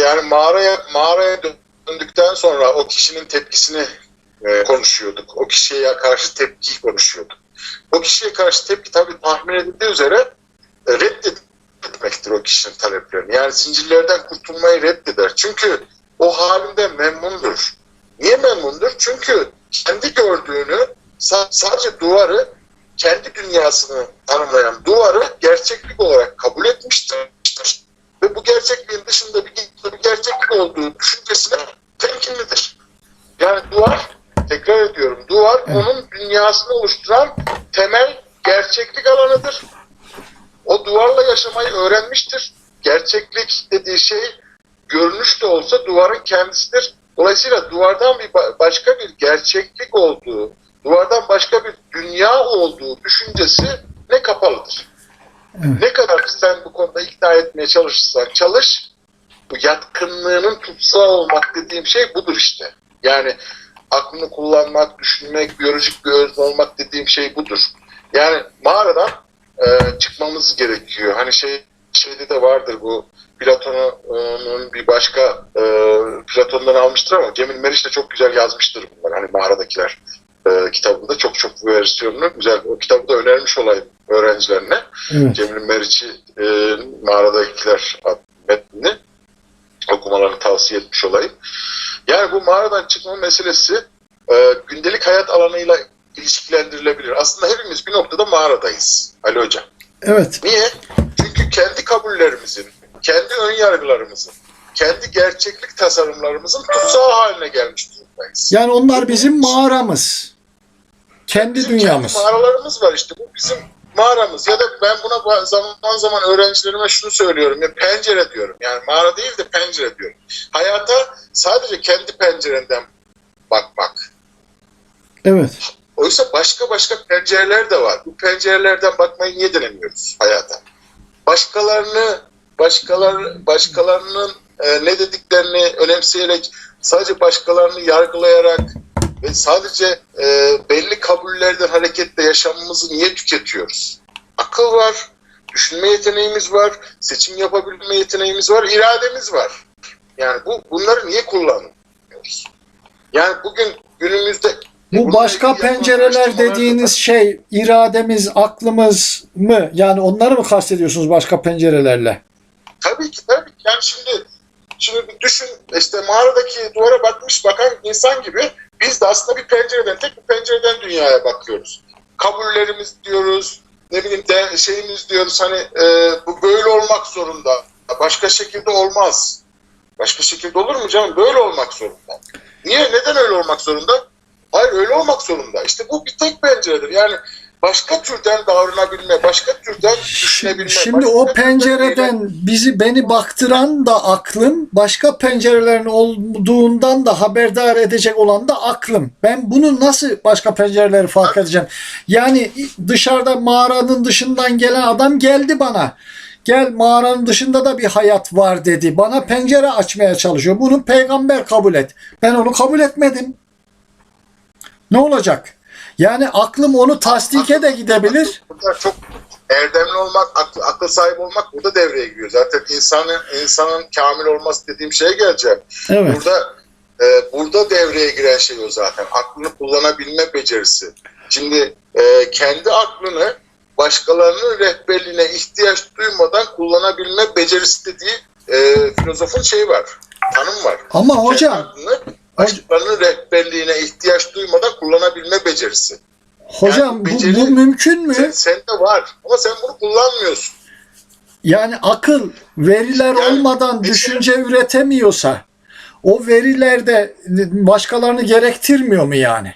yani mağaraya mağaraya döndükten sonra o kişinin tepkisini e, konuşuyorduk. O kişiye karşı tepkiyi konuşuyorduk. O kişiye karşı tepki tabii tahmin edildiği üzere e, reddetmektir o kişinin taleplerini. Yani zincirlerden kurtulmayı reddeder. Çünkü o halinde memnundur. Niye memnundur? Çünkü kendi gördüğünü sa- sadece duvarı kendi dünyasını tanımlayan duvarı gerçeklik olarak kabul etmiştir. Ve bu gerçekliğin dışında bir, bir gerçeklik olduğu düşüncesine temkinlidir. Yani duvar, tekrar ediyorum, duvar Evet. onun dünyasını oluşturan temel gerçeklik alanıdır. O duvarla yaşamayı öğrenmiştir. Gerçeklik dediği şey görünüş de olsa duvarın kendisidir. Dolayısıyla duvardan bir ba- başka bir gerçeklik olduğu, duvardan başka bir dünya olduğu düşüncesi ne kapalıdır. Ne kadar sen bu konuda ikna etmeye çalışırsan çalış, bu yatkınlığının tutsağı olmak dediğim şey budur işte. Yani aklını kullanmak, düşünmek, biyolojik bir olmak dediğim şey budur. Yani mağaradan e, çıkmamız gerekiyor. Hani şey şeyde de vardır bu Platon'un bir başka e, Platon'dan almıştır ama Cemil Meriç de çok güzel yazmıştır bunlar. Hani mağaradakiler e, kitabında çok çok versiyonunu güzel. O kitabı da önermiş olayım öğrencilerine. Evet. Cemil Meriç'i e, mağaradakiler adlı metnini okumalarını tavsiye etmiş olayım. Yani bu mağaradan çıkma meselesi e, gündelik hayat alanıyla ilişkilendirilebilir. Aslında hepimiz bir noktada mağaradayız Ali Hocam. Evet. Niye? Çünkü kendi kabullerimizin, kendi ön yargılarımızın, kendi gerçeklik tasarımlarımızın tutsağı haline gelmiş durumdayız. Yani onlar bizim mağaramız. Kendi Bizim dünyamız. Kendi mağaralarımız var işte. Bu bizim mağaramız. Ya da ben buna zaman zaman öğrencilerime şunu söylüyorum. Ya pencere diyorum. Yani mağara değil de pencere diyorum. Hayata sadece kendi pencerenden bakmak. Evet. Oysa başka başka pencereler de var. Bu pencerelerden bakmayı niye denemiyoruz hayata? Başkalarını, başkalar, başkalarının e, ne dediklerini önemseyerek, sadece başkalarını yargılayarak ve sadece e, belli kabullerden hareketle yaşamımızı niye tüketiyoruz? Akıl var, düşünme yeteneğimiz var, seçim yapabilme yeteneğimiz var, irademiz var. Yani bu bunları niye kullanmıyoruz? Yani bugün günümüzde Bu başka pencereler dediğiniz şey irademiz, aklımız mı? Yani onları mı kastediyorsunuz başka pencerelerle? Tabii ki tabii ki. Yani şimdi şimdi düşün işte mağaradaki duvara bakmış bakan insan gibi biz de aslında bir pencereden tek bir pencereden dünyaya bakıyoruz. Kabullerimiz diyoruz ne bileyim de şeyimiz diyoruz hani e, bu böyle olmak zorunda. Başka şekilde olmaz. Başka şekilde olur mu canım? Böyle olmak zorunda. Niye? Neden öyle olmak zorunda? Hayır öyle olmak zorunda. İşte bu bir tek penceredir. Yani başka türden davranabilme, başka türden düşünebilme. Şimdi başka o türden pencereden bizi beni baktıran da aklım, başka pencerelerin olduğundan da haberdar edecek olan da aklım. Ben bunu nasıl başka pencereleri fark edeceğim? Yani dışarıda mağaranın dışından gelen adam geldi bana. Gel mağaranın dışında da bir hayat var dedi. Bana pencere açmaya çalışıyor. Bunu peygamber kabul et. Ben onu kabul etmedim. Ne olacak? Yani aklım onu tasdike de gidebilir. Burada çok erdemli olmak, akıl, akıl sahibi olmak burada devreye giriyor. Zaten insanın insanın kamil olması dediğim şeye geleceğim. Evet. Burada e, burada devreye giren şey o zaten. Aklını kullanabilme becerisi. Şimdi e, kendi aklını başkalarının rehberliğine ihtiyaç duymadan kullanabilme becerisi dediği e, filozofun şeyi var. Tanım var. Ama hocam Kendi aklını başkalarının rehberliğine ihtiyaç duymadan kullanabilme becerisi. Hocam bu, beceri- bu mümkün mü? Sen, sende var ama sen bunu kullanmıyorsun. Yani akıl veriler Yani olmadan beceri- düşünce üretemiyorsa o veriler de başkalarını gerektirmiyor mu yani?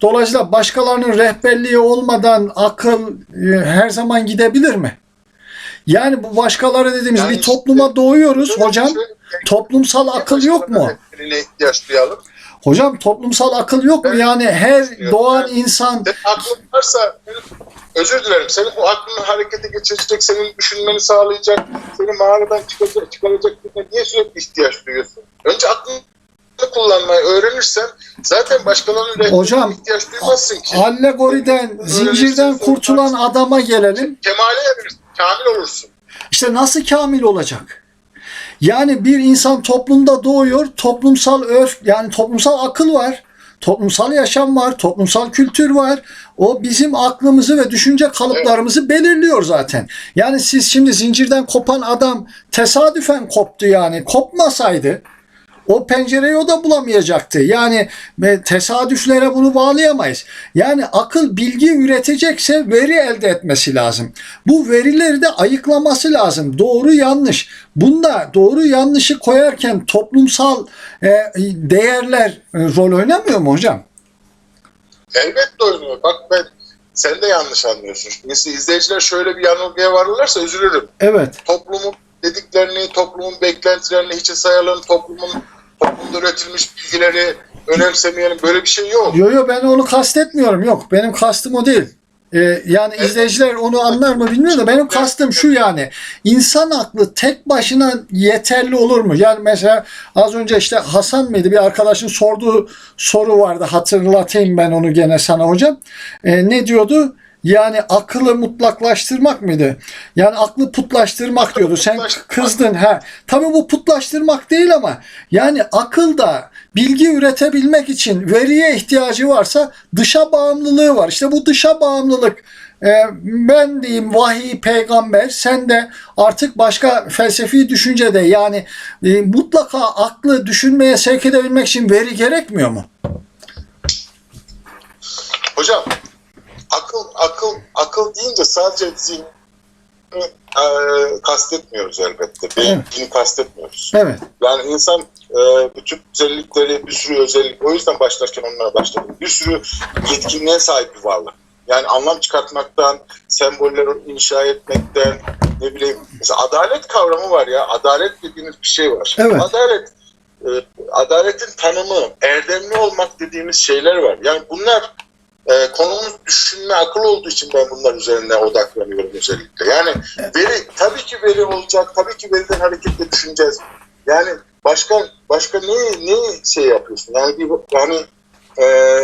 Dolayısıyla başkalarının rehberliği olmadan akıl e, her zaman gidebilir mi? Yani bu başkaları dediğimiz Yani bir işte- topluma doğuyoruz hocam. Şöyle- Toplumsal akıl yok mu? Rehberliğine ihtiyaç duyalım. Hocam toplumsal akıl yok mu? Yani her Evet. doğan insan Senin aklın varsa özür dilerim. Senin bu aklını harekete geçirecek, senin düşünmeni sağlayacak, seni mağaradan çıkacak, çıkaracak birine niye sürekli ihtiyaç duyuyorsun? Önce aklını kullanmayı öğrenirsen zaten başkalarının Hocam, ihtiyaç duymazsın ki. allegoriden, zincirden kurtulan adama gelelim. Kemale erirsin, kamil olursun. İşte nasıl kamil olacak? Yani bir insan toplumda doğuyor, toplumsal örf yani toplumsal akıl var. Toplumsal yaşam var, toplumsal kültür var. O bizim aklımızı ve düşünce kalıplarımızı belirliyor zaten. Yani siz şimdi zincirden kopan adam tesadüfen koptu yani. Kopmasaydı o pencereyi o da bulamayacaktı. Yani ve tesadüflere bunu bağlayamayız. Yani akıl bilgi üretecekse veri elde etmesi lazım. Bu verileri de ayıklaması lazım. Doğru yanlış. Bunda doğru yanlışı koyarken toplumsal e, değerler e, rol oynamıyor mu hocam? Elbette oynuyor. Bak ben sen de yanlış anlıyorsun. Mesela izleyiciler şöyle bir yanılgıya varırlarsa üzülürüm. Evet. Toplumun dediklerini, toplumun beklentilerini hiçe sayalım, toplumun toplumda üretilmiş bilgileri önemsemeyelim. Böyle bir şey yok. Yo yo ben onu kastetmiyorum. Yok benim kastım o değil. Ee, yani izleyiciler onu anlar mı bilmiyorum da benim kastım şu yani. İnsan aklı tek başına yeterli olur mu? Yani mesela az önce işte Hasan mıydı bir arkadaşın sorduğu soru vardı. Hatırlatayım ben onu gene sana hocam. Ee, ne diyordu? Yani akıllı mutlaklaştırmak mıydı? Yani aklı putlaştırmak diyordu. Sen kızdın ha. Tabii bu putlaştırmak değil ama yani akılda bilgi üretebilmek için veriye ihtiyacı varsa dışa bağımlılığı var. İşte bu dışa bağımlılık e, ben diyeyim vahiy peygamber sen de artık başka felsefi düşüncede yani e, mutlaka aklı düşünmeye sevk edebilmek için veri gerekmiyor mu? Hocam akıl akıl akıl deyince sadece zihni e, kastetmiyoruz elbette. Beyin, Evet. kastetmiyoruz. Evet. Yani insan e, bütün özellikleri, bir sürü özellik, o yüzden başlarken onlara başladım. Bir sürü yetkinliğe sahip bir varlık. Yani anlam çıkartmaktan, semboller inşa etmekten, ne bileyim, mesela adalet kavramı var ya, adalet dediğimiz bir şey var. Evet. Adalet, e, adaletin tanımı, erdemli olmak dediğimiz şeyler var. Yani bunlar e, konumuz düşünme, akıl olduğu için ben bunlar üzerine odaklanıyorum özellikle. Yani veri, tabii ki veri olacak, tabii ki veriden hareketle düşüneceğiz. Yani başka başka ne ne şey yapıyorsun? Yani bir yani e,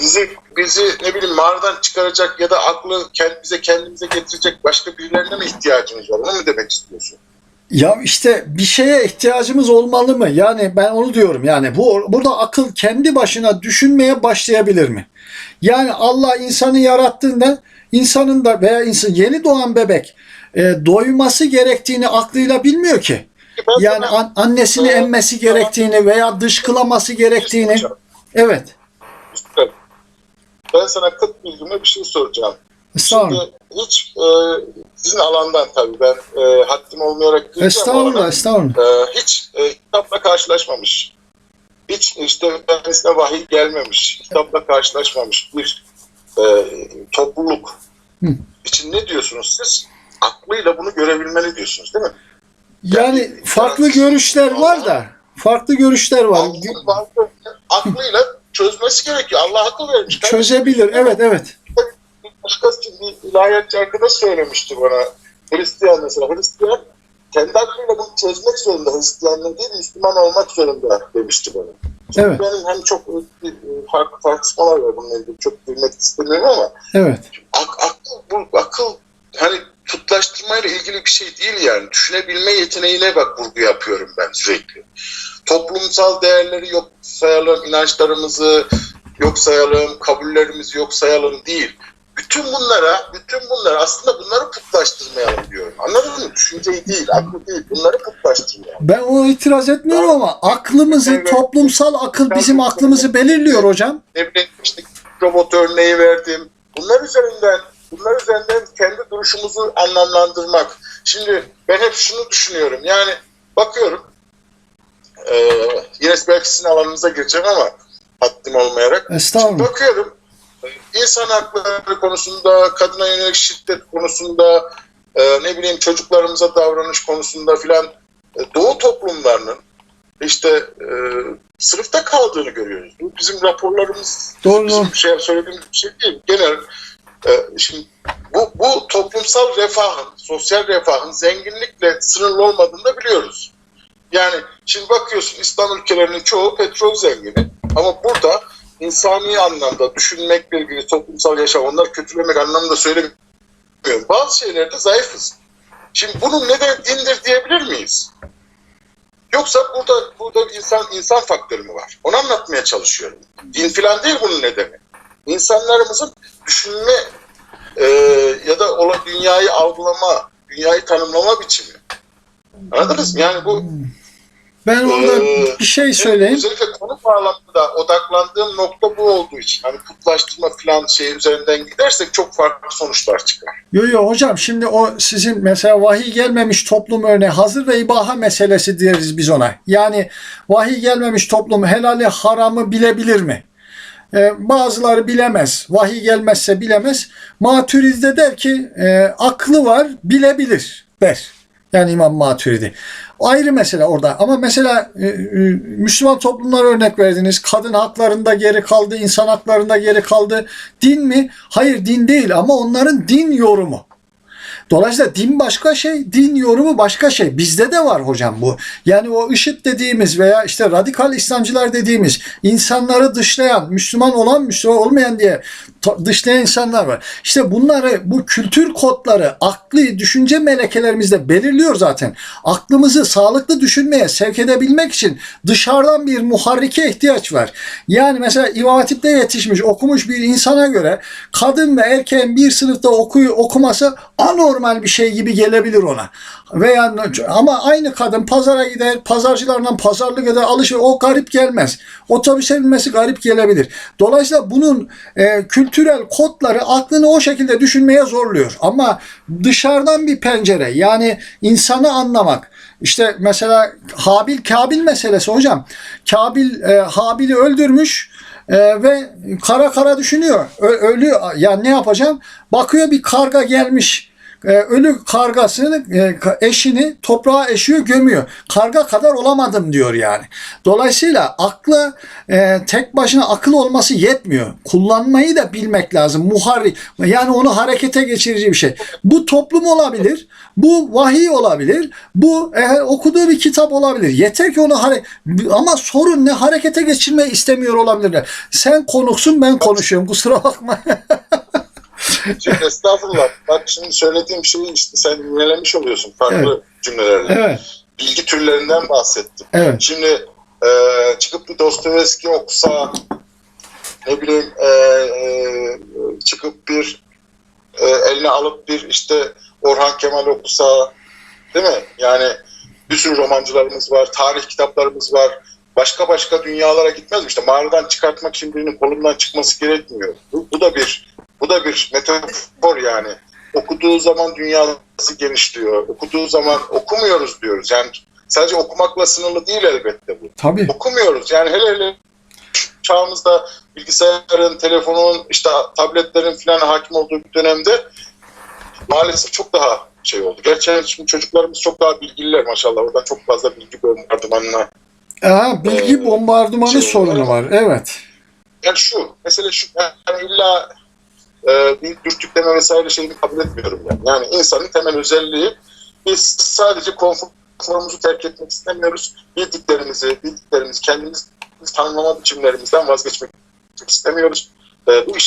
bizi bizi ne bileyim mağaradan çıkaracak ya da aklı kend, bize kendimize getirecek başka birilerine mi ihtiyacımız var? Onu mu demek istiyorsun? Ya işte bir şeye ihtiyacımız olmalı mı? Yani ben onu diyorum. Yani bu burada akıl kendi başına düşünmeye başlayabilir mi? Yani Allah insanı yarattığında insanın da veya insan yeni doğan bebek e, doyması gerektiğini aklıyla bilmiyor ki. Ben Yani an- annesini emmesi gerektiğini veya dışkılaması gerektiğini. Hocam, Evet. Ben sana kıt bilgime bir şey soracağım. Estağfurullah. Şimdi hiç e, sizin alandan tabii ben e, haddim olmayarak Estağfurullah, ama, estağfurullah. e, hiç e, kitapla karşılaşmamış. Hiç işte kendisine vahiy gelmemiş. Kitapla karşılaşmamış bir e, topluluk Hı. için ne diyorsunuz siz? Aklıyla bunu görebilmeli diyorsunuz değil mi? Yani farklı görüşler var da. Farklı görüşler var. Aklın varlığı aklıyla çözmesi gerekiyor. Allah akıl vermiş. Çözebilir. Evet, evet. Başkası bir ilahiyatçı arkadaş söylemişti bana. Hristiyan mesela. Hristiyan kendi aklıyla bunu çözmek zorunda. Hristiyanlığı değil Müslüman olmak zorunda demişti bana. Şimdi Evet. benim hani çok bir, farklı tartışmalar var bununla ilgili. Çok bilmek istemiyorum ama Evet. ak, akıl, bu akıl hani tutlaştırmayla ilgili bir şey değil yani. Düşünebilme yeteneğine bak vurgu yapıyorum ben sürekli. Toplumsal değerleri yok sayalım, inançlarımızı yok sayalım, kabullerimizi yok sayalım değil. Bütün bunlara, bütün bunlara aslında bunları putlaştırmayalım diyorum. Anladın mı? Düşünceyi değil, aklı değil. Bunları putlaştırmayalım. Ben ona itiraz etmiyorum ama aklımızı, Evet. toplumsal akıl bizim aklımızı belirliyor hocam. ne bileyim işte robot örneği verdim. Bunlar üzerinden bunlar üzerinden kendi duruşumuzu anlamlandırmak. Şimdi ben hep şunu düşünüyorum. Yani bakıyorum e, yine belki sizin alanınıza gireceğim ama haddim olmayarak. Estağfurullah. Bakıyorum e, insan hakları konusunda, kadına yönelik şiddet konusunda, e, ne bileyim çocuklarımıza davranış konusunda filan e, Doğu toplumlarının işte e, sınıfta kaldığını görüyoruz. Bu bizim raporlarımız, Doğru, bizim şey söylediğimiz bir şey değil. Genel e, şimdi bu, bu toplumsal refahın, sosyal refahın zenginlikle sınırlı olmadığını da biliyoruz. Yani şimdi bakıyorsun İslam ülkelerinin çoğu petrol zengini ama burada insani anlamda düşünmekle ilgili toplumsal yaşam onları kötülemek anlamında söylemiyorum. Bazı şeylerde zayıfız. Şimdi bunun neden dindir diyebilir miyiz? Yoksa burada burada insan insan faktörü mü var? Onu anlatmaya çalışıyorum. Din filan değil bunun nedeni. İnsanlarımızın düşünme e, ya da dünyayı algılama, dünyayı tanımlama biçimi. Anladınız mı? Yani bu Ben orada Ee, bir şey söyleyeyim. özellikle konu bağlamında odaklandığım nokta bu olduğu için hani putlaştırma filan şey üzerinden gidersek çok farklı sonuçlar çıkar. Yo yo hocam şimdi o sizin mesela vahiy gelmemiş toplum örneği hazır ve ibaha meselesi deriz biz ona. Yani vahiy gelmemiş toplum helali haramı bilebilir mi? Ee, bazıları bilemez. Vahiy gelmezse bilemez. Maturidi der ki e, aklı var bilebilir der. Yani İmam Maturidi. Ayrı mesele orada. Ama mesela e, e, Müslüman toplumlara örnek verdiniz. Kadın haklarında geri kaldı, insan haklarında geri kaldı. Din mi? Hayır din değil ama onların din yorumu. Dolayısıyla din başka şey, din yorumu başka şey. Bizde de var hocam bu. Yani o IŞİD dediğimiz veya işte radikal İslamcılar dediğimiz insanları dışlayan, Müslüman olan, Müslüman olmayan diye dışlayan insanlar var. İşte bunları, bu kültür kodları, akli düşünce melekelerimizde belirliyor zaten. Aklımızı sağlıklı düşünmeye sevk edebilmek için dışarıdan bir muharrike ihtiyaç var. Yani mesela İmam Hatip'te yetişmiş, okumuş bir insana göre kadın ve erkeğin bir sınıfta okuyu okuması anormal bir şey gibi gelebilir ona. Veya ama aynı kadın pazara gider, pazarcılardan pazarlık eder, alışveriş o garip gelmez. Otobüse binmesi garip gelebilir. Dolayısıyla bunun e, kültürel kodları aklını o şekilde düşünmeye zorluyor. Ama dışarıdan bir pencere yani insanı anlamak. İşte mesela Habil Kabil meselesi hocam. Kabil e, Habil'i öldürmüş. Ee, ve kara kara düşünüyor. Ö- ölüyor. Ya ne yapacağım? Bakıyor bir karga gelmiş. Ee, ölü kargasını e, eşini toprağa eşiyor gömüyor. Karga kadar olamadım diyor yani. Dolayısıyla aklı e, tek başına akıl olması yetmiyor. Kullanmayı da bilmek lazım. Muharrik. Yani onu harekete geçirici bir şey. Bu toplum olabilir. Bu vahiy olabilir. Bu e, okuduğu bir kitap olabilir. Yeter ki onu hare- ama sorun ne harekete geçirmeyi istemiyor olabilirler. Sen konuksun ben konuşuyorum. Kusura bakma. Şimdi estağfurullah. Bak şimdi söylediğim şeyi işte sen dinlemiş oluyorsun farklı cümlelerle. evet. Bilgi türlerinden bahsettim. Evet. Şimdi e, çıkıp bir Dostoyevski okusa ne bileyim e, e, çıkıp bir e, eline alıp bir işte Orhan Kemal okusa değil mi? Yani bir sürü romancılarımız var, tarih kitaplarımız var. Başka başka dünyalara gitmez mi? İşte mağaradan çıkartmak birinin kolundan çıkması gerekmiyor. Bu, bu da bir bu da bir metafor yani. Okuduğu zaman dünyası genişliyor. Okuduğu zaman okumuyoruz diyoruz. Yani sadece okumakla sınırlı değil elbette bu. Tabii. Okumuyoruz. Yani hele hele çağımızda bilgisayarın, telefonun, işte tabletlerin falan hakim olduğu bir dönemde maalesef çok daha şey oldu. Gerçi şimdi çocuklarımız çok daha bilgililer maşallah. Oradan çok fazla bilgi bombardımanına. Aa, bilgi Ee, bombardımanı şey- sorunu var. Evet. Yani şu, mesela şu, yani illa e, bir dürtükleme vesaire şeyini kabul etmiyorum yani. Yani insanın temel özelliği biz sadece konforumuzu terk etmek istemiyoruz. Bildiklerimizi, bildiklerimizi kendimiz tanımlama biçimlerimizden vazgeçmek istemiyoruz. E, bu işi